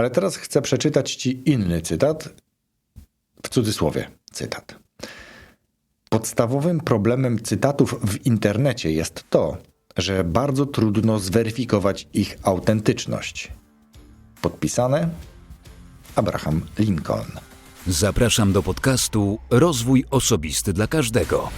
Ale teraz chcę przeczytać Ci inny cytat, w cudzysłowie cytat. Podstawowym problemem cytatów w internecie jest to, że bardzo trudno zweryfikować ich autentyczność. Podpisane Abraham Lincoln. Zapraszam do podcastu Rozwój Osobisty dla Każdego.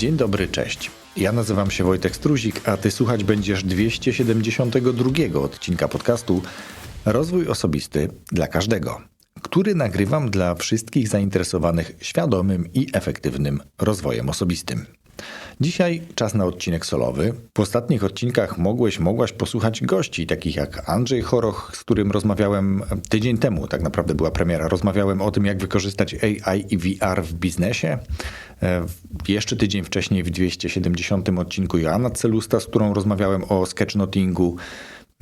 Dzień dobry, cześć. Ja nazywam się Wojtek Struzik, a ty słuchać będziesz 272 odcinka podcastu Rozwój Osobisty dla Każdego, który nagrywam dla wszystkich zainteresowanych świadomym i efektywnym rozwojem osobistym. Dzisiaj czas na odcinek solowy. W ostatnich odcinkach mogłeś, mogłaś posłuchać gości, takich jak Andrzej Choroch, z którym rozmawiałem tydzień temu, tak naprawdę była premiera. Rozmawiałem o tym, jak wykorzystać AI i VR w biznesie. E, jeszcze tydzień wcześniej w 270 odcinku Joanna Celusta, z którą rozmawiałem o sketchnotingu,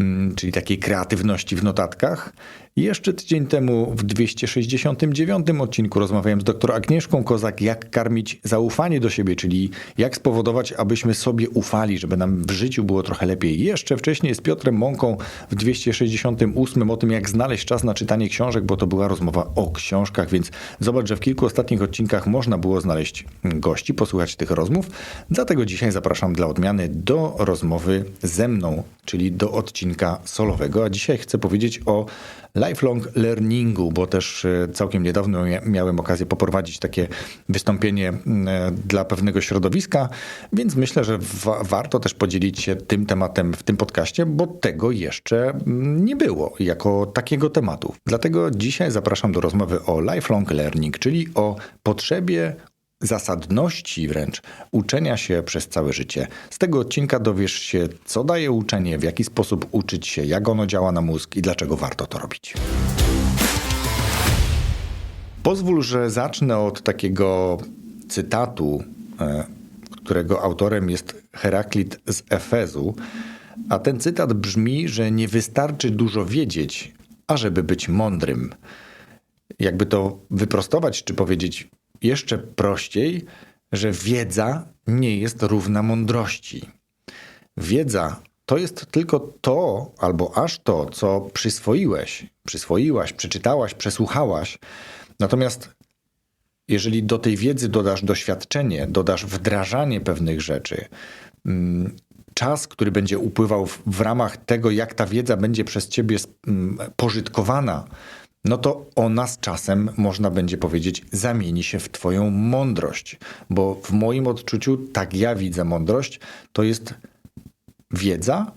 mm, czyli takiej kreatywności w notatkach. Jeszcze tydzień temu w 269 odcinku rozmawiałem z dr Agnieszką Kozak, jak karmić zaufanie do siebie, czyli jak spowodować, abyśmy sobie ufali, żeby nam w życiu było trochę lepiej. Jeszcze wcześniej z Piotrem Mąką w 268 o tym, jak znaleźć czas na czytanie książek, bo to była rozmowa o książkach, więc zobacz, że w kilku ostatnich odcinkach można było znaleźć gości, posłuchać tych rozmów. Dlatego dzisiaj zapraszam dla odmiany do rozmowy ze mną, czyli do odcinka solowego. A dzisiaj chcę powiedzieć o lifelong learningu, bo też e, całkiem niedawno miałem okazję poprowadzić takie wystąpienie e, dla pewnego środowiska, więc myślę, że wa warto też podzielić się tym tematem w tym podcaście, bo tego jeszcze nie było jako takiego tematu. Dlatego dzisiaj zapraszam do rozmowy o lifelong learning, czyli o potrzebie zasadności wręcz uczenia się przez całe życie. Z tego odcinka dowiesz się, co daje uczenie, w jaki sposób uczyć się, jak ono działa na mózg i dlaczego warto to robić. Pozwól, że zacznę od takiego cytatu, e, którego autorem jest Heraklit z Efezu. A ten cytat brzmi, że nie wystarczy dużo wiedzieć, ażeby być mądrym. Jakby to wyprostować, czy powiedzieć jeszcze prościej, że wiedza nie jest równa mądrości. Wiedza to jest tylko to, albo aż to, co przyswoiłeś, przyswoiłaś, przeczytałaś, przesłuchałaś. Natomiast jeżeli do tej wiedzy dodasz doświadczenie, dodasz wdrażanie pewnych rzeczy, mm, czas, który będzie upływał w, ramach tego, jak ta wiedza będzie przez ciebie mm, pożytkowana, no to ona z czasem, można będzie powiedzieć, zamieni się w Twoją mądrość. Bo w moim odczuciu, tak ja widzę mądrość, to jest wiedza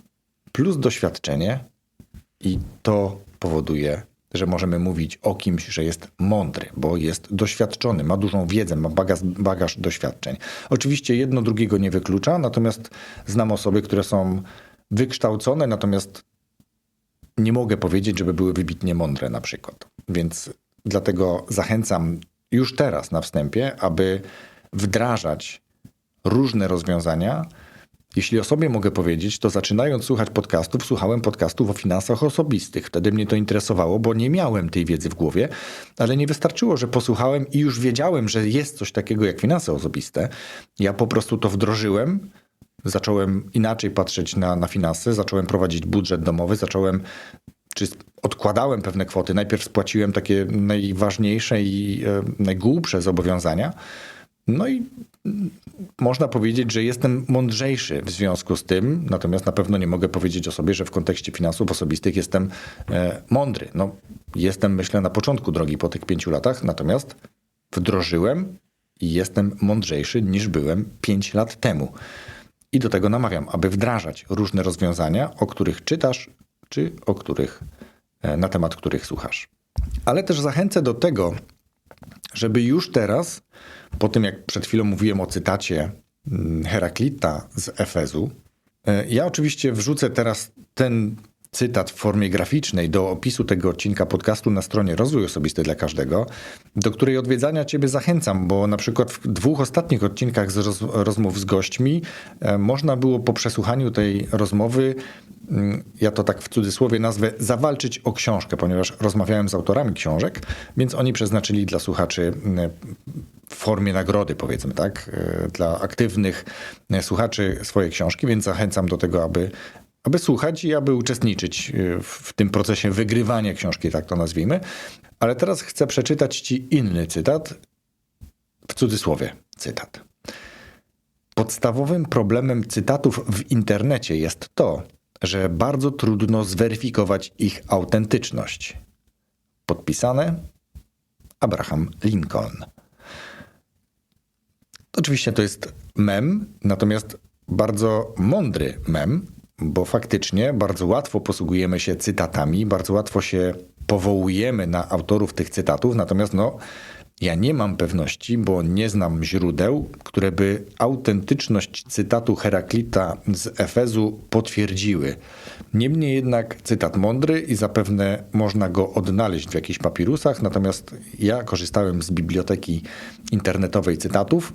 plus doświadczenie, i to powoduje, że możemy mówić o kimś, że jest mądry, bo jest doświadczony, ma dużą wiedzę, ma bagaż, bagaż doświadczeń. Oczywiście jedno drugiego nie wyklucza, natomiast znam osoby, które są wykształcone, natomiast nie mogę powiedzieć, żeby były wybitnie mądre na przykład. Więc dlatego zachęcam już teraz na wstępie, aby wdrażać różne rozwiązania. Jeśli o sobie mogę powiedzieć, to zaczynając słuchać podcastów, słuchałem podcastów o finansach osobistych. Wtedy mnie to interesowało, bo nie miałem tej wiedzy w głowie, ale nie wystarczyło, że posłuchałem i już wiedziałem, że jest coś takiego jak finanse osobiste. Ja po prostu to wdrożyłem zacząłem inaczej patrzeć na, na finanse, zacząłem prowadzić budżet domowy, zacząłem czy odkładałem pewne kwoty. Najpierw spłaciłem takie najważniejsze i e, najgłupsze zobowiązania. No i można powiedzieć, że jestem mądrzejszy w związku z tym, natomiast na pewno nie mogę powiedzieć o sobie, że w kontekście finansów osobistych jestem e, mądry. No, jestem, myślę, na początku drogi po tych pięciu latach, natomiast wdrożyłem i jestem mądrzejszy niż byłem pięć lat temu. I do tego namawiam, aby wdrażać różne rozwiązania, o których czytasz, czy o których, e, na temat których słuchasz. Ale też zachęcę do tego, żeby już teraz, po tym jak przed chwilą mówiłem o cytacie mm, Heraklita z Efezu, e, ja oczywiście wrzucę teraz ten cytat w formie graficznej do opisu tego odcinka podcastu na stronie Rozwój Osobisty dla Każdego, do której odwiedzania Ciebie zachęcam, bo na przykład w dwóch ostatnich odcinkach z roz, rozmów z gośćmi e, można było po przesłuchaniu tej rozmowy, mm, ja to tak w cudzysłowie nazwę, zawalczyć o książkę, ponieważ rozmawiałem z autorami książek, więc oni przeznaczyli dla słuchaczy mm, w formie nagrody, powiedzmy tak, e, dla aktywnych e, słuchaczy swoje książki, więc zachęcam do tego, aby, aby słuchać i aby uczestniczyć w, w tym procesie wygrywania książki, tak to nazwijmy. Ale teraz chcę przeczytać Ci inny cytat, w cudzysłowie cytat. Podstawowym problemem cytatów w internecie jest to, że bardzo trudno zweryfikować ich autentyczność. Podpisane Abraham Lincoln. Oczywiście to jest mem, natomiast bardzo mądry mem, bo faktycznie bardzo łatwo posługujemy się cytatami, bardzo łatwo się powołujemy na autorów tych cytatów, natomiast no, ja nie mam pewności, bo nie znam źródeł, które by autentyczność cytatu Heraklita z Efezu potwierdziły. Niemniej jednak cytat mądry i zapewne można go odnaleźć w jakichś papirusach, natomiast ja korzystałem z biblioteki internetowej cytatów,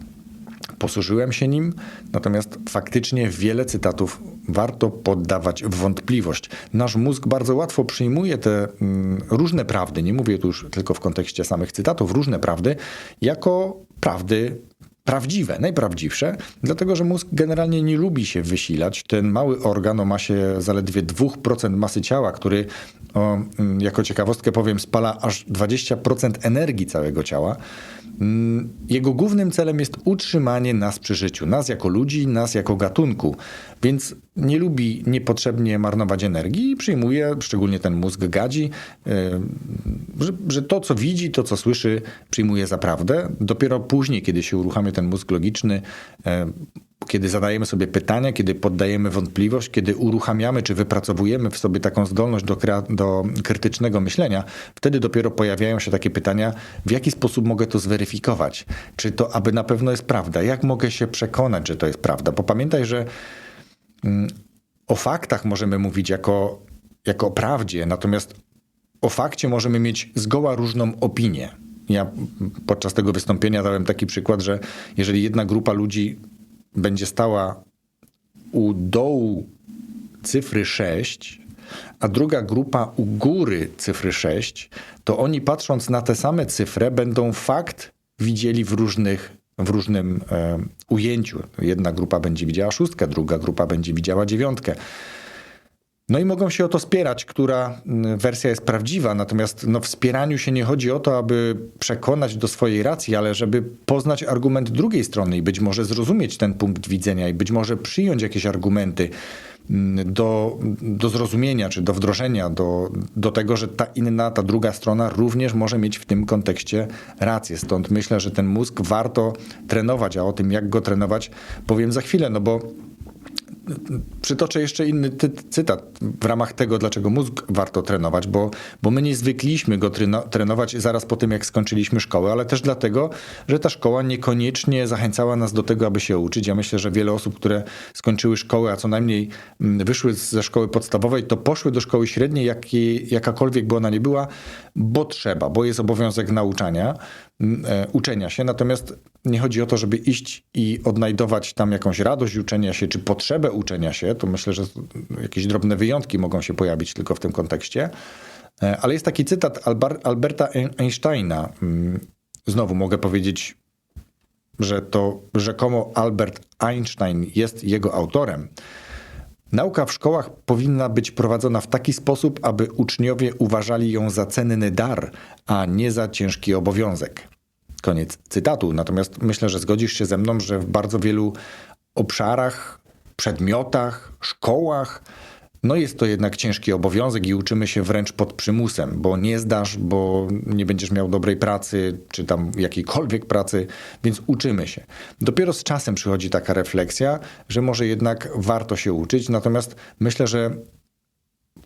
posłużyłem się nim, natomiast faktycznie wiele cytatów warto poddawać w wątpliwość. Nasz mózg bardzo łatwo przyjmuje te mm, różne prawdy, nie mówię tu już tylko w kontekście samych cytatów, różne prawdy, jako prawdy prawdziwe, najprawdziwsze, dlatego że mózg generalnie nie lubi się wysilać. Ten mały organ o masie zaledwie 2% masy ciała, który o, mm, jako ciekawostkę powiem, spala aż 20% energii całego ciała. Mm, Jego głównym celem jest utrzymanie nas przy życiu, nas jako ludzi, nas jako gatunku, więc nie lubi niepotrzebnie marnować energii i przyjmuje, szczególnie ten mózg gadzi, yy, że, że to, co widzi, to, co słyszy, przyjmuje za prawdę. Dopiero później, kiedy się uruchamia ten mózg logiczny, yy, kiedy zadajemy sobie pytania, kiedy poddajemy wątpliwość, kiedy uruchamiamy czy wypracowujemy w sobie taką zdolność do, do krytycznego myślenia, wtedy dopiero pojawiają się takie pytania, w jaki sposób mogę to zweryfikować? Czy to aby na pewno jest prawda? Jak mogę się przekonać, że to jest prawda? Bo pamiętaj, że mm, o faktach możemy mówić jako, jako o prawdzie, natomiast o fakcie możemy mieć zgoła różną opinię. Ja podczas tego wystąpienia dałem taki przykład, że jeżeli jedna grupa ludzi będzie stała u dołu cyfry 6, a druga grupa u góry cyfry 6, to oni patrząc na tę samą cyfrę będą fakt widzieli w różnych w różnym e, ujęciu. Jedna grupa będzie widziała szóstkę, druga grupa będzie widziała dziewiątkę. No i mogą się o to spierać, która mm, wersja jest prawdziwa, natomiast no, w spieraniu się nie chodzi o to, aby przekonać do swojej racji, ale żeby poznać argument drugiej strony i być może zrozumieć ten punkt widzenia i być może przyjąć jakieś argumenty mm, do, do zrozumienia czy do wdrożenia, do, do tego, że ta inna, ta druga strona również może mieć w tym kontekście rację. Stąd myślę, że ten mózg warto trenować, a o tym, jak go trenować, powiem za chwilę, no bo Przytoczę jeszcze inny cytat w ramach tego, dlaczego mózg warto trenować, bo, bo my nie zwykliśmy go treno- trenować zaraz po tym, jak skończyliśmy szkołę, ale też dlatego, że ta szkoła niekoniecznie zachęcała nas do tego, aby się uczyć. Ja myślę, że wiele osób, które skończyły szkołę, a co najmniej mm, wyszły ze szkoły podstawowej, to poszły do szkoły średniej, jakiej, jakakolwiek by ona nie była, bo trzeba, bo jest obowiązek nauczania, uczenia się. Natomiast nie chodzi o to, żeby iść i odnajdować tam jakąś radość uczenia się, czy potrzebę uczenia się. To myślę, że jakieś drobne wyjątki mogą się pojawić tylko w tym kontekście. E, Ale jest taki cytat Alberta Einsteina. Znowu mogę powiedzieć, że to rzekomo Albert Einstein jest jego autorem. Nauka w szkołach powinna być prowadzona w taki sposób, aby uczniowie uważali ją za cenny dar, a nie za ciężki obowiązek. Koniec cytatu. Natomiast myślę, że zgodzisz się ze mną, że w bardzo wielu obszarach, przedmiotach, szkołach, no jest to jednak ciężki obowiązek i uczymy się wręcz pod przymusem, bo nie zdasz, bo nie będziesz miał dobrej pracy, czy tam jakiejkolwiek pracy, więc uczymy się. Dopiero z czasem przychodzi taka refleksja, że może jednak warto się uczyć, natomiast myślę, że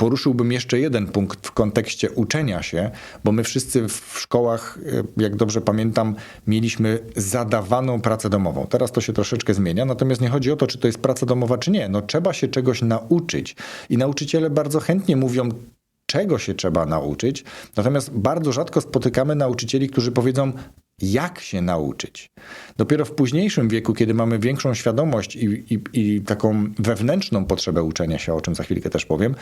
poruszyłbym jeszcze jeden punkt w kontekście uczenia się, bo my wszyscy w szkołach, e, jak dobrze pamiętam, mieliśmy zadawaną pracę domową. Teraz to się troszeczkę zmienia, natomiast nie chodzi o to, czy to jest praca domowa, czy nie. No trzeba się czegoś nauczyć i nauczyciele bardzo chętnie mówią, czego się trzeba nauczyć, natomiast bardzo rzadko spotykamy nauczycieli, którzy powiedzą, jak się nauczyć. Dopiero w późniejszym wieku, kiedy mamy większą świadomość i, i, i, taką wewnętrzną potrzebę uczenia się, o czym za chwilkę też powiem,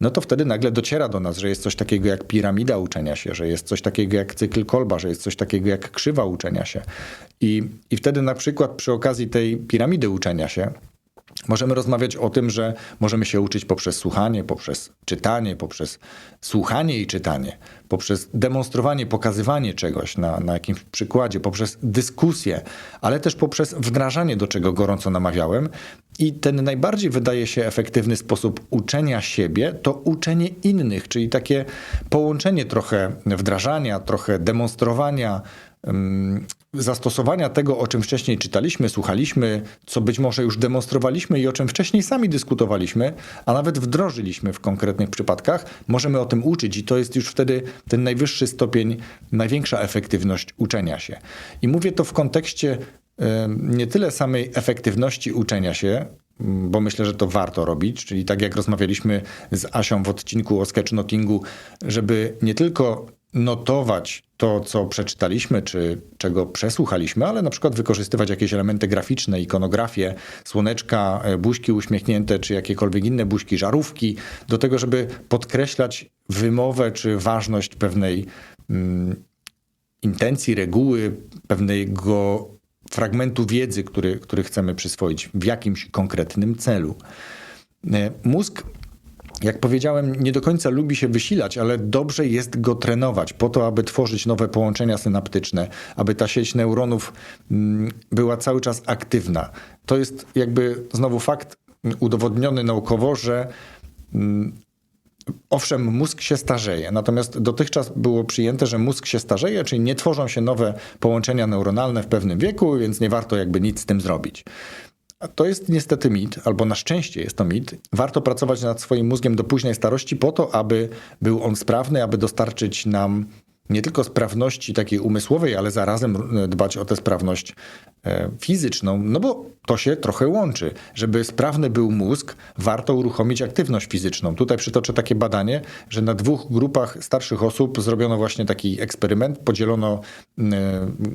no to wtedy nagle dociera do nas, że jest coś takiego jak piramida uczenia się, że jest coś takiego jak cykl Kolba, że jest coś takiego jak krzywa uczenia się. I, i wtedy na przykład przy okazji tej piramidy uczenia się, Możemy rozmawiać o tym, że możemy się uczyć poprzez słuchanie, poprzez czytanie, poprzez słuchanie i czytanie, poprzez demonstrowanie, pokazywanie czegoś na, na jakimś przykładzie, poprzez dyskusję, ale też poprzez wdrażanie, do czego gorąco namawiałem. I ten najbardziej wydaje się efektywny sposób uczenia siebie to uczenie innych, czyli takie połączenie trochę wdrażania, trochę demonstrowania, zastosowania tego, o czym wcześniej czytaliśmy, słuchaliśmy, co być może już demonstrowaliśmy i o czym wcześniej sami dyskutowaliśmy, a nawet wdrożyliśmy w konkretnych przypadkach, możemy o tym uczyć i to jest już wtedy ten najwyższy stopień, największa efektywność uczenia się. I mówię to w kontekście nie tyle samej efektywności uczenia się, bo myślę, że to warto robić, czyli tak jak rozmawialiśmy z Asią w odcinku o sketchnotingu, żeby nie tylko notować to, co przeczytaliśmy, czy czego przesłuchaliśmy, ale na przykład wykorzystywać jakieś elementy graficzne, ikonografię, słoneczka, e, buźki uśmiechnięte, czy jakiekolwiek inne buźki, żarówki, do tego, żeby podkreślać wymowę, czy ważność pewnej mm, intencji, reguły, pewnego fragmentu wiedzy, który, który chcemy przyswoić w jakimś konkretnym celu. E, mózg jak powiedziałem, nie do końca lubi się wysilać, ale dobrze jest go trenować po to, aby tworzyć nowe połączenia synaptyczne, aby ta sieć neuronów mm, była cały czas aktywna. To jest jakby znowu fakt udowodniony naukowo, że mm, Owszem, mózg się starzeje, natomiast dotychczas było przyjęte, że mózg się starzeje, czyli nie tworzą się nowe połączenia neuronalne w pewnym wieku, więc nie warto jakby nic z tym zrobić. To jest niestety mit, albo na szczęście jest to mit. Warto pracować nad swoim mózgiem do późnej starości po to, aby był on sprawny, aby dostarczyć nam nie tylko sprawności takiej umysłowej, ale zarazem e, dbać o tę sprawność e, fizyczną, no bo to się trochę łączy. Żeby sprawny był mózg, warto uruchomić aktywność fizyczną. Tutaj przytoczę takie badanie, że na dwóch grupach starszych osób zrobiono właśnie taki eksperyment. Podzielono e,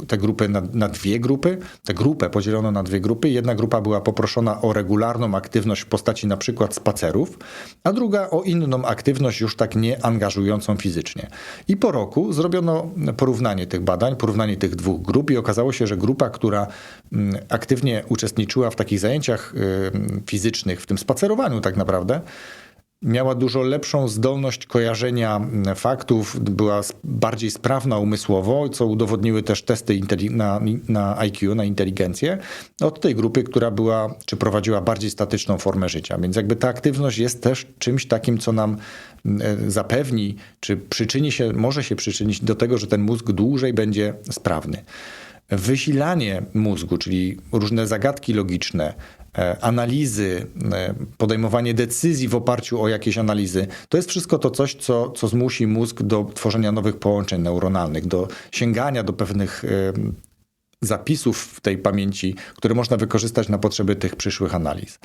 tę grupę na, na dwie grupy. Tę grupę podzielono na dwie grupy. Jedna grupa była poproszona o regularną aktywność w postaci na przykład spacerów, a druga o inną aktywność już tak nie angażującą fizycznie. I po roku zrobiono porównanie tych badań, porównanie tych dwóch grup i okazało się, że grupa, która mm, aktywnie uczestniczyła w takich zajęciach y, fizycznych, w tym spacerowaniu tak naprawdę, miała dużo lepszą zdolność kojarzenia mm, faktów, była bardziej sprawna umysłowo, co udowodniły też testy na, na IQ, na inteligencję, od tej grupy, która była, czy prowadziła bardziej statyczną formę życia. Więc jakby ta aktywność jest też czymś takim, co nam zapewni, czy przyczyni się, może się przyczynić do tego, że ten mózg dłużej będzie sprawny. Wysilanie mózgu, czyli różne zagadki logiczne, E, analizy, e, podejmowanie decyzji w oparciu o jakieś analizy, to jest wszystko to coś, co, co zmusi mózg do tworzenia nowych połączeń neuronalnych, do sięgania do pewnych e, zapisów w tej pamięci, które można wykorzystać na potrzeby tych przyszłych analiz.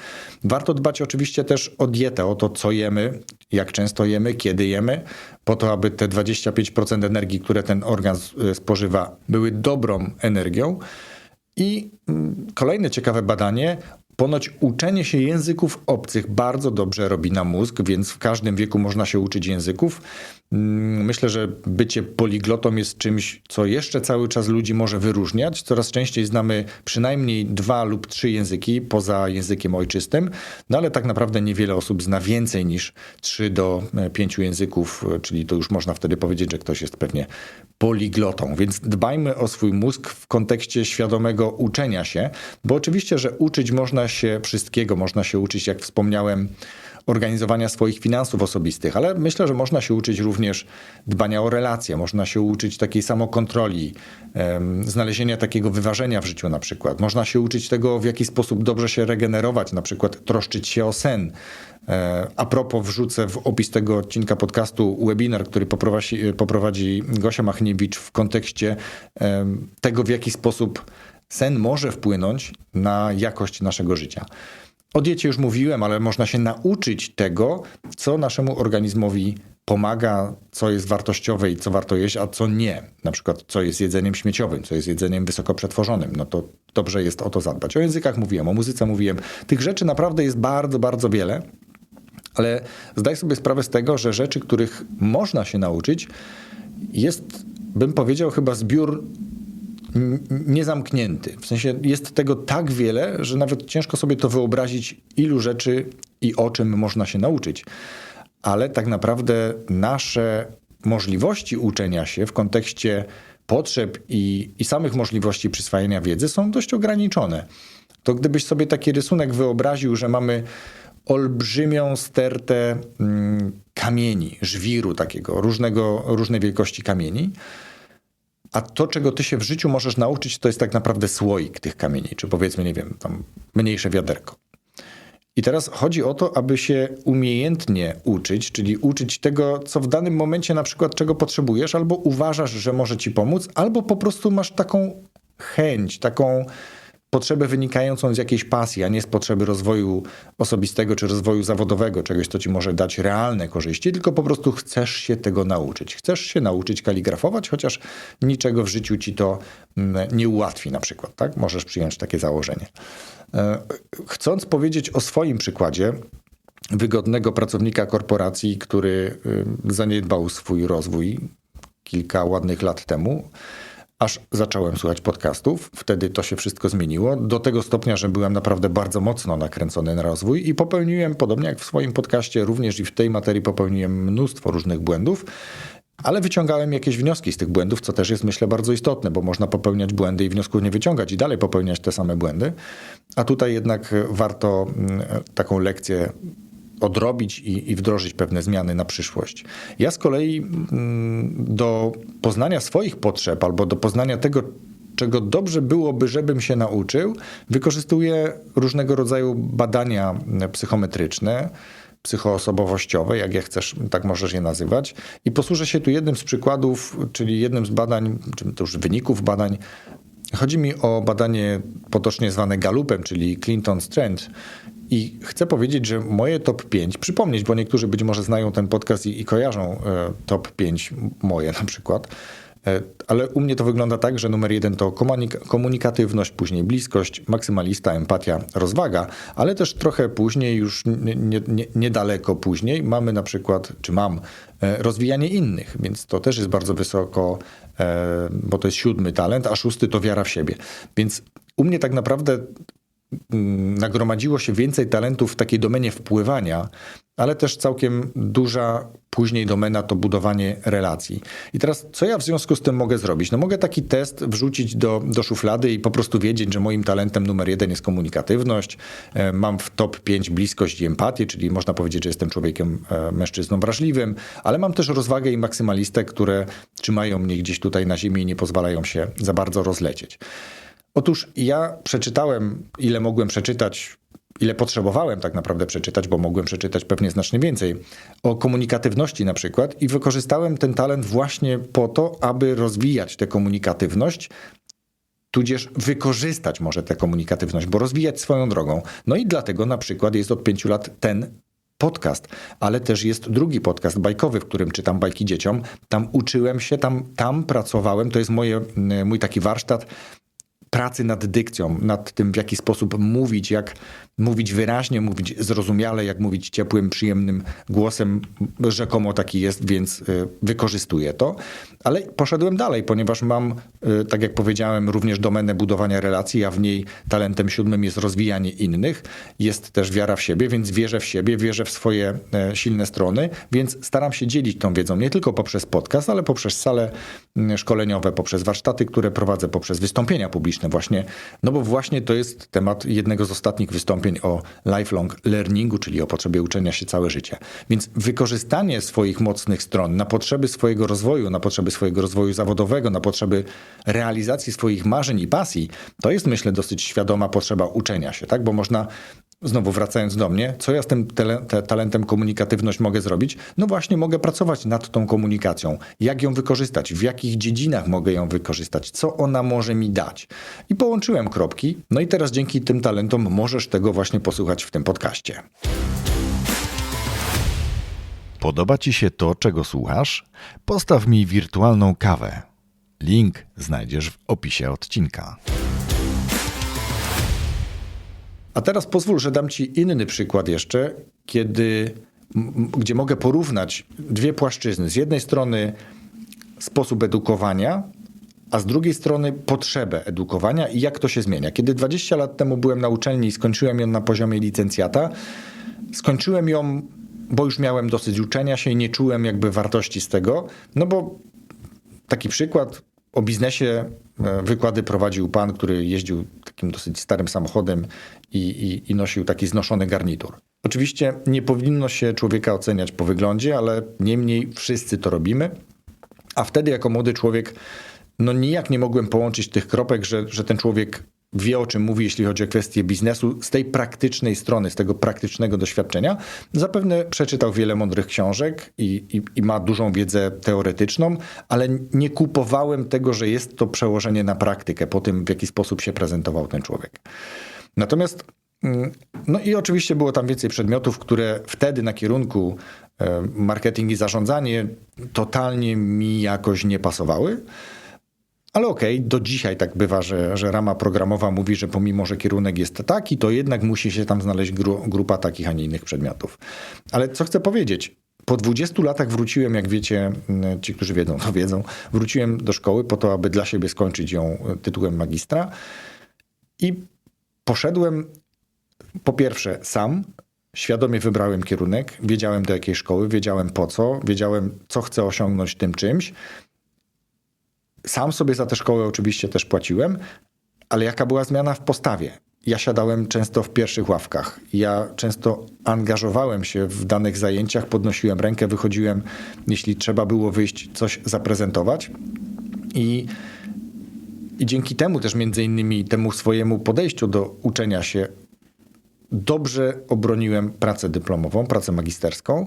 Warto dbać oczywiście też o dietę, o to, co jemy, jak często jemy, kiedy jemy, po to, aby te 25% energii, które ten organ spożywa, były dobrą energią. I mm, kolejne ciekawe badanie Ponoć uczenie się języków obcych bardzo dobrze robi na mózg, więc w każdym wieku można się uczyć języków. Mm, myślę, że bycie poliglotą jest czymś, co jeszcze cały czas ludzi może wyróżniać. Coraz częściej znamy przynajmniej dwa lub trzy języki poza językiem ojczystym, no ale tak naprawdę niewiele osób zna więcej niż trzy do e, pięciu języków, e, czyli to już można wtedy powiedzieć, że ktoś jest pewnie poliglotą. Więc dbajmy o swój mózg w kontekście świadomego uczenia się, bo oczywiście, że uczyć można się wszystkiego, można się uczyć, jak wspomniałem, organizowania swoich finansów osobistych, ale myślę, że można się uczyć również dbania o relacje, można się uczyć takiej samokontroli, znalezienia takiego wyważenia w życiu na przykład. Można się uczyć tego, w jaki sposób dobrze się regenerować, na przykład troszczyć się o sen. E, A propos, wrzucę w opis tego odcinka podcastu webinar, który poprowadzi, poprowadzi Gosia Machniewicz w kontekście tego, w jaki sposób sen może wpłynąć na jakość naszego życia. O diecie już mówiłem, ale można się nauczyć tego, co naszemu organizmowi pomaga, co jest wartościowe i co warto jeść, a co nie. Na przykład, co jest jedzeniem śmieciowym, co jest jedzeniem wysoko przetworzonym. No to dobrze jest o to zadbać. O językach mówiłem, o muzyce mówiłem. Tych rzeczy naprawdę jest bardzo, bardzo wiele. Ale zdaj sobie sprawę z tego, że rzeczy, których można się nauczyć, jest, bym powiedział, chyba zbiór niezamknięty. W sensie jest tego tak wiele, że nawet ciężko sobie to wyobrazić, ilu rzeczy i o czym można się nauczyć. Ale tak naprawdę nasze możliwości uczenia się w kontekście potrzeb i, i samych możliwości przyswajania wiedzy są dość ograniczone. To gdybyś sobie taki rysunek wyobraził, że mamy olbrzymią stertę mm, kamieni, żwiru takiego, różnego, różnej wielkości kamieni, a to, czego ty się w życiu możesz nauczyć, to jest tak naprawdę słoik tych kamieni, czy powiedzmy, nie wiem, tam mniejsze wiaderko. I teraz chodzi o to, aby się umiejętnie uczyć, czyli uczyć tego, co w danym momencie na przykład czego potrzebujesz, albo uważasz, że może ci pomóc, albo po prostu masz taką chęć, taką potrzebę wynikającą z jakiejś pasji, a nie z potrzeby rozwoju osobistego czy rozwoju zawodowego, czegoś, co ci może dać realne korzyści, tylko po prostu chcesz się tego nauczyć. Chcesz się nauczyć kaligrafować, chociaż niczego w życiu ci to mm, nie ułatwi na przykład, tak? Możesz przyjąć takie założenie. E, Chcąc powiedzieć o swoim przykładzie, wygodnego pracownika korporacji, który y, zaniedbał swój rozwój kilka ładnych lat temu, aż zacząłem słuchać podcastów. Wtedy to się wszystko zmieniło do tego stopnia, że byłem naprawdę bardzo mocno nakręcony na rozwój i popełniłem, podobnie jak w swoim podcaście, również i w tej materii popełniłem mnóstwo różnych błędów. Ale wyciągałem jakieś wnioski z tych błędów, co też jest myślę bardzo istotne, bo można popełniać błędy i wniosków nie wyciągać i dalej popełniać te same błędy. A tutaj jednak warto mm, taką lekcję odrobić i, i wdrożyć pewne zmiany na przyszłość. Ja z kolei mm, do poznania swoich potrzeb albo do poznania tego, czego dobrze byłoby, żebym się nauczył, wykorzystuję różnego rodzaju badania psychometryczne, psychoosobowościowe, jak je chcesz, tak możesz je nazywać. I posłużę się tu jednym z przykładów, czyli jednym z badań, czy to już wyników badań. Chodzi mi o badanie potocznie zwane Galupem, czyli Clinton Strand. I chcę powiedzieć, że moje top 5, przypomnieć, bo niektórzy być może znają ten podcast i, i kojarzą e, top 5 moje na przykład. E, Ale u mnie to wygląda tak, że numer jeden to komunik- komunikatywność, później bliskość, maksymalista, empatia, rozwaga, ale też trochę później, już nie- nie- nie- niedaleko później, mamy na przykład, czy mam, e, rozwijanie innych, więc to też jest bardzo wysoko, bo to jest siódmy talent, a szósty to wiara w siebie. Więc u mnie tak naprawdę nagromadziło się więcej talentów w takiej domenie wpływania, ale też całkiem duża później domena to budowanie relacji. I teraz, co ja w związku z tym mogę zrobić? No mogę taki test wrzucić do, do szuflady i po prostu wiedzieć, że moim talentem numer jeden jest komunikatywność. E, Mam w top 5 bliskość i empatię, czyli można powiedzieć, że jestem człowiekiem, e, mężczyzną wrażliwym, ale mam też rozwagę i maksymalistę, które trzymają mnie gdzieś tutaj na ziemi i nie pozwalają się za bardzo rozlecieć. Otóż ja przeczytałem, ile mogłem przeczytać, ile potrzebowałem tak naprawdę przeczytać, bo mogłem przeczytać pewnie znacznie więcej, o komunikatywności na przykład i wykorzystałem ten talent właśnie po to, aby rozwijać tę komunikatywność, tudzież wykorzystać może tę komunikatywność, bo rozwijać swoją drogą. No i dlatego na przykład jest od pięciu lat ten podcast, ale też jest drugi podcast bajkowy, w którym czytam bajki dzieciom. Tam uczyłem się, tam, tam pracowałem, to jest moje, mój taki warsztat pracy nad dykcją, nad tym, w jaki sposób mówić, jak mówić wyraźnie, mówić zrozumiale, jak mówić ciepłym, przyjemnym głosem. Rzekomo taki jest, więc y, wykorzystuję to. Ale poszedłem dalej, ponieważ mam, y, tak jak powiedziałem, również domenę budowania relacji, a w niej talentem siódmym jest rozwijanie innych. Jest też wiara w siebie, więc wierzę w siebie, wierzę w swoje e, silne strony, więc staram się dzielić tą wiedzą nie tylko poprzez podcast, ale poprzez sale mm, szkoleniowe, poprzez warsztaty, które prowadzę, poprzez wystąpienia publiczne właśnie, no bo właśnie to jest temat jednego z ostatnich wystąpień o lifelong learningu, czyli o potrzebie uczenia się całe życie. Więc wykorzystanie swoich mocnych stron na potrzeby swojego rozwoju, na potrzeby swojego rozwoju zawodowego, na potrzeby realizacji swoich marzeń i pasji, to jest myślę dosyć świadoma potrzeba uczenia się, tak? Bo można Znowu wracając do mnie, co ja z tym talentem komunikatywność mogę zrobić? No właśnie mogę pracować nad tą komunikacją. Jak ją wykorzystać? W jakich dziedzinach mogę ją wykorzystać? Co ona może mi dać? I połączyłem kropki. No i teraz dzięki tym talentom możesz tego właśnie posłuchać w tym podcaście. Podoba Ci się to, czego słuchasz? Postaw mi wirtualną kawę. Link znajdziesz w opisie odcinka. A teraz pozwól, że dam Ci inny przykład jeszcze, kiedy, gdzie mogę porównać dwie płaszczyzny. Z jednej strony sposób edukowania, a z drugiej strony potrzebę edukowania i jak to się zmienia. Kiedy 20 lat temu byłem na uczelni i skończyłem ją na poziomie licencjata, skończyłem ją, bo już miałem dosyć uczenia się i nie czułem jakby wartości z tego, no bo taki przykład, o biznesie e, wykłady prowadził pan, który jeździł takim dosyć starym samochodem i, i, i, nosił taki znoszony garnitur. Oczywiście nie powinno się człowieka oceniać po wyglądzie, ale niemniej wszyscy to robimy. A wtedy, jako młody człowiek, no nijak nie mogłem połączyć tych kropek, że, że ten człowiek wie o czym mówi, jeśli chodzi o kwestie biznesu, z tej praktycznej strony, z tego praktycznego doświadczenia. Zapewne przeczytał wiele mądrych książek i, i, i, ma dużą wiedzę teoretyczną, ale nie kupowałem tego, że jest to przełożenie na praktykę po tym, w jaki sposób się prezentował ten człowiek. Natomiast, mm, no i oczywiście było tam więcej przedmiotów, które wtedy na kierunku e, marketing i zarządzanie totalnie mi jakoś nie pasowały. Ale okej, okay, do dzisiaj tak bywa, że, że rama programowa mówi, że pomimo, że kierunek jest taki, to jednak musi się tam znaleźć gru, grupa takich, a nie innych przedmiotów. Ale co chcę powiedzieć? Po 20 latach wróciłem, jak wiecie, ci, którzy wiedzą, to wiedzą, wróciłem do szkoły po to, aby dla siebie skończyć ją tytułem magistra. I poszedłem po pierwsze sam, świadomie wybrałem kierunek, wiedziałem do jakiej szkoły, wiedziałem po co, wiedziałem, co chcę osiągnąć tym czymś. Sam sobie za tę szkołę oczywiście też płaciłem, ale jaka była zmiana w postawie? Ja siadałem często w pierwszych ławkach. Ja często angażowałem się w danych zajęciach, podnosiłem rękę, wychodziłem, jeśli trzeba było wyjść, coś zaprezentować. I, i dzięki temu też między innymi temu swojemu podejściu do uczenia się dobrze obroniłem pracę dyplomową, pracę magisterską,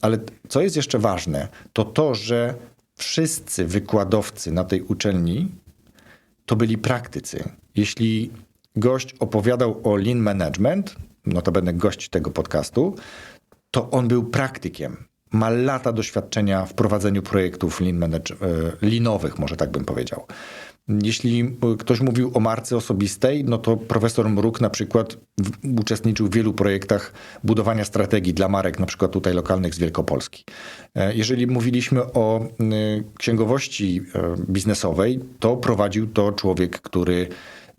ale co jest jeszcze ważne, to to, że wszyscy wykładowcy na tej uczelni to byli praktycy. Jeśli gość opowiadał o lean management, notabene gość tego podcastu, to on był praktykiem. Ma lata doświadczenia w prowadzeniu projektów lean manage, leanowych, może tak bym powiedział. Jeśli ktoś mówił o marce osobistej, no to profesor Mruk na przykład uczestniczył w wielu projektach budowania strategii dla marek, na przykład tutaj lokalnych z Wielkopolski. E, jeżeli mówiliśmy o księgowości e, biznesowej, to prowadził to człowiek, który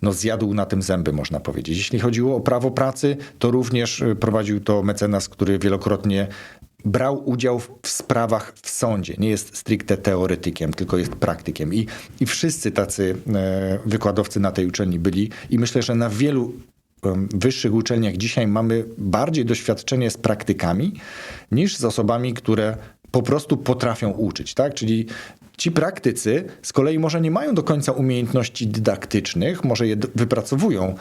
no, zjadł na tym zęby, można powiedzieć. Jeśli chodziło o prawo pracy, to również e, prowadził to mecenas, który wielokrotnie brał udział w sprawach w sądzie. Nie jest stricte teoretykiem, tylko jest praktykiem. I, i wszyscy tacy e, wykładowcy na tej uczelni byli. I myślę, że na wielu wyższych uczelniach dzisiaj mamy bardziej doświadczenie z praktykami niż z osobami, które po prostu potrafią uczyć, tak? Czyli ci praktycy z kolei może nie mają do końca umiejętności dydaktycznych, może je wypracowują,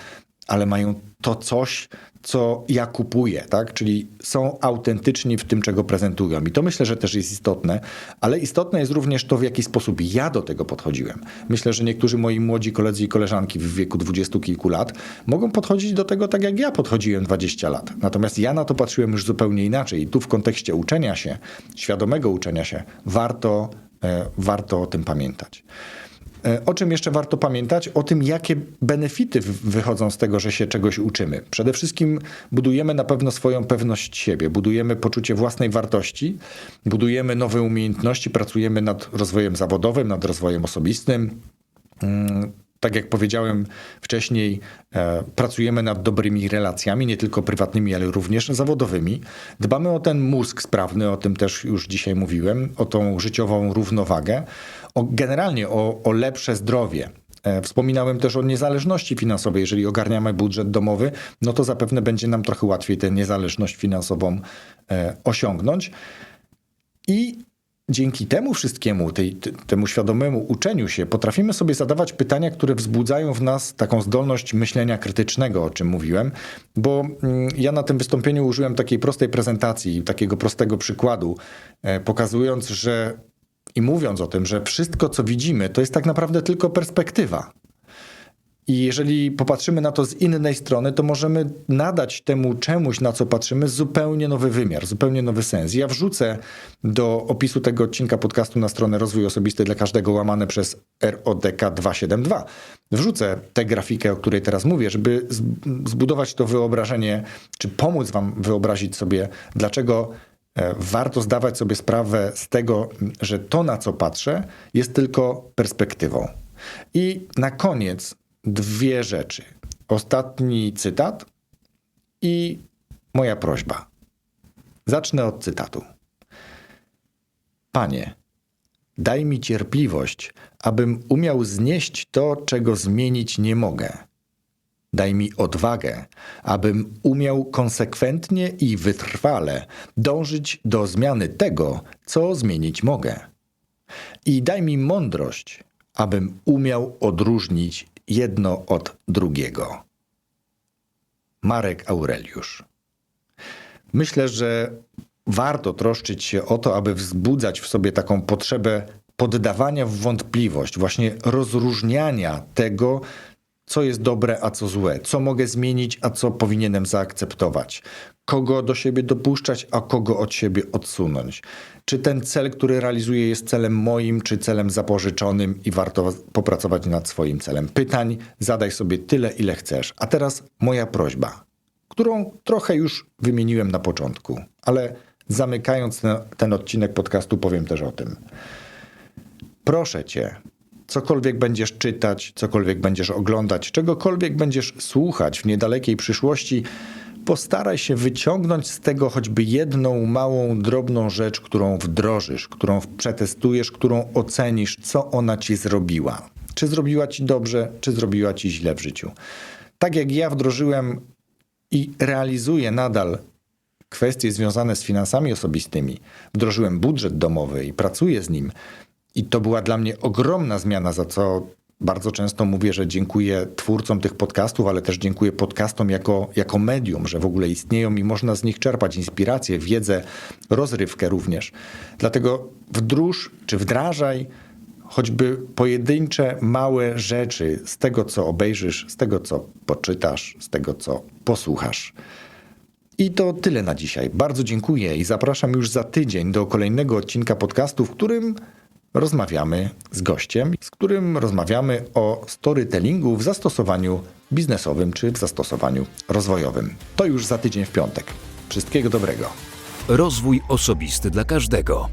ale mają to coś, co ja kupuję, tak? Czyli są autentyczni w tym, czego prezentują. I to myślę, że też jest istotne, ale istotne jest również to, w jaki sposób ja do tego podchodziłem. Myślę, że niektórzy moi młodzi koledzy i koleżanki w wieku dwudziestu kilku lat mogą podchodzić do tego tak, jak ja podchodziłem 20 lat. Natomiast ja na to patrzyłem już zupełnie inaczej. I tu w kontekście uczenia się, świadomego uczenia się, warto, e, warto o tym pamiętać. E, o czym jeszcze warto pamiętać? O tym, jakie benefity wychodzą z tego, że się czegoś uczymy. Przede wszystkim budujemy na pewno swoją pewność siebie, budujemy poczucie własnej wartości, budujemy nowe umiejętności, pracujemy nad rozwojem zawodowym, nad rozwojem osobistym. Mm, tak jak powiedziałem wcześniej, e, pracujemy nad dobrymi relacjami, nie tylko prywatnymi, ale również zawodowymi. Dbamy o ten mózg sprawny, o tym też już dzisiaj mówiłem, o tą życiową równowagę, o, generalnie o, o lepsze zdrowie. E, Wspominałem też o niezależności finansowej. Jeżeli ogarniamy budżet domowy, no to zapewne będzie nam trochę łatwiej tę niezależność finansową e, osiągnąć. I dzięki temu wszystkiemu, tej, temu świadomemu uczeniu się, potrafimy sobie zadawać pytania, które wzbudzają w nas taką zdolność myślenia krytycznego, o czym mówiłem, bo mm, ja na tym wystąpieniu użyłem takiej prostej prezentacji, takiego prostego przykładu, e, pokazując, że i mówiąc o tym, że wszystko, co widzimy, to jest tak naprawdę tylko perspektywa. I jeżeli popatrzymy na to z innej strony, to możemy nadać temu czemuś, na co patrzymy, zupełnie nowy wymiar, zupełnie nowy sens. Ja wrzucę do opisu tego odcinka podcastu na stronę Rozwój Osobisty dla każdego łamane przez RODK 272. Wrzucę tę grafikę, o której teraz mówię, żeby zbudować to wyobrażenie, czy pomóc Wam wyobrazić sobie, dlaczego warto zdawać sobie sprawę z tego, że to, na co patrzę, jest tylko perspektywą. I na koniec dwie rzeczy. Ostatni cytat i moja prośba. Zacznę od cytatu. Panie, daj mi cierpliwość, abym umiał znieść to, czego zmienić nie mogę. Daj mi odwagę, abym umiał konsekwentnie i wytrwale dążyć do zmiany tego, co zmienić mogę. I daj mi mądrość, abym umiał odróżnić jedno od drugiego. Marek Aureliusz. Myślę, że warto troszczyć się o to, aby wzbudzać w sobie taką potrzebę poddawania w wątpliwość, właśnie rozróżniania tego, co jest dobre, a co złe, co mogę zmienić, a co powinienem zaakceptować, kogo do siebie dopuszczać, a kogo od siebie odsunąć. Czy ten cel, który realizuję, jest celem moim, czy celem zapożyczonym i warto popracować nad swoim celem. Pytań zadaj sobie tyle, ile chcesz. A teraz moja prośba, którą trochę już wymieniłem na początku, ale zamykając ten, odcinek podcastu, powiem też o tym. Proszę cię, cokolwiek będziesz czytać, cokolwiek będziesz oglądać, czegokolwiek będziesz słuchać w niedalekiej przyszłości, postaraj się wyciągnąć z tego choćby jedną małą, drobną rzecz, którą wdrożysz, którą przetestujesz, którą ocenisz, co ona ci zrobiła. Czy zrobiła ci dobrze, czy zrobiła ci źle w życiu. Tak jak ja wdrożyłem i realizuję nadal kwestie związane z finansami osobistymi, wdrożyłem budżet domowy i pracuję z nim. I to była dla mnie ogromna zmiana, za co bardzo często mówię, że dziękuję twórcom tych podcastów, ale też dziękuję podcastom jako, jako medium, że w ogóle istnieją i można z nich czerpać inspirację, wiedzę, rozrywkę również. Dlatego wdróż czy wdrażaj choćby pojedyncze, małe rzeczy z tego, co obejrzysz, z tego, co poczytasz, z tego, co posłuchasz. I to tyle na dzisiaj. Bardzo dziękuję i zapraszam już za tydzień do kolejnego odcinka podcastu, w którym rozmawiamy z gościem, z którym rozmawiamy o storytellingu w zastosowaniu biznesowym czy w zastosowaniu rozwojowym. To już za tydzień w piątek. Wszystkiego dobrego. Rozwój osobisty dla każdego.